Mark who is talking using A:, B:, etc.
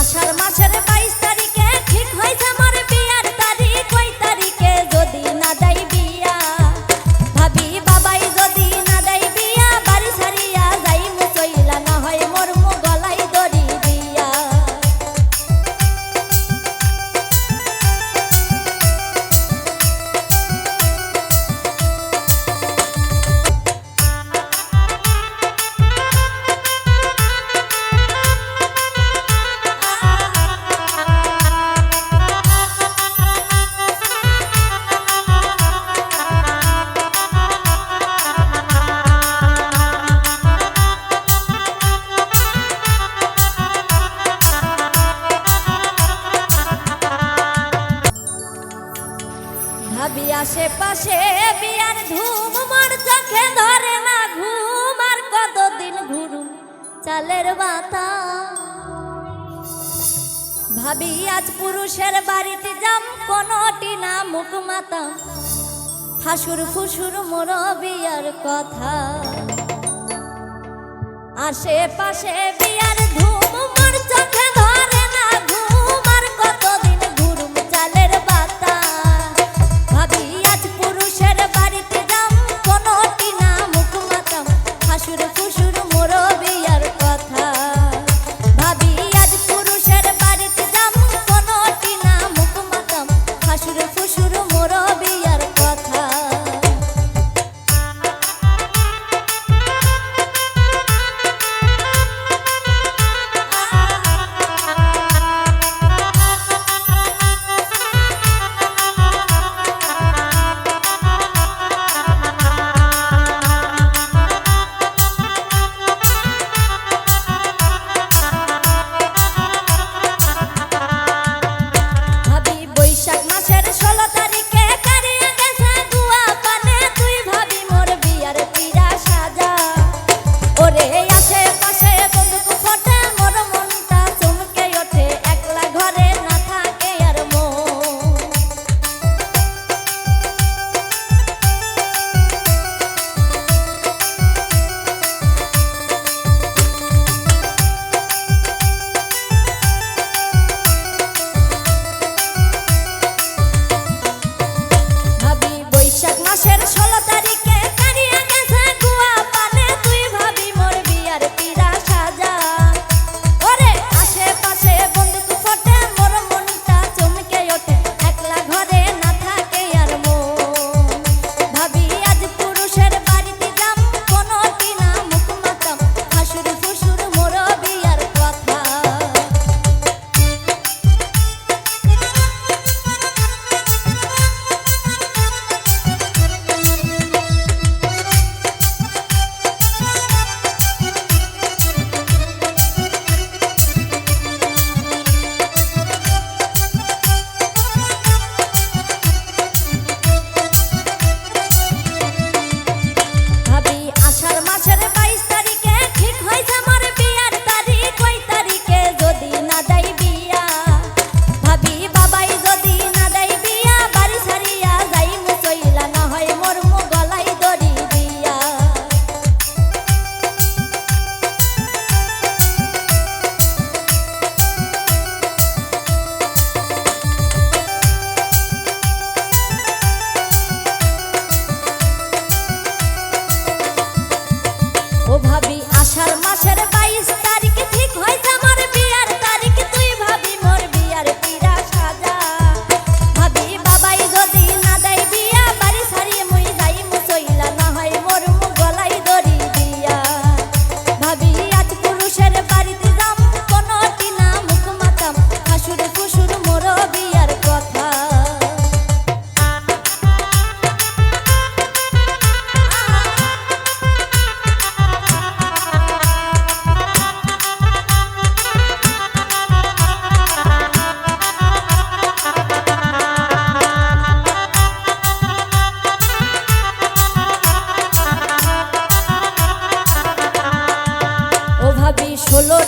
A: আষাঢ় মাসের বাইশ আশেপাশে বিয়ার ধুম, মোর চোখে ধরে না ঘুম, আর কতদিন ঘুরুম চালের বাতা। ভাবি, আজ পুরুষের বাড়িতে যাম, কোনটি না মুখ মাতা। হাসুর ফুসুর মোর বিয়ার কথা। আশেপাশে বিয়ার ধুম, মোর চোখে solo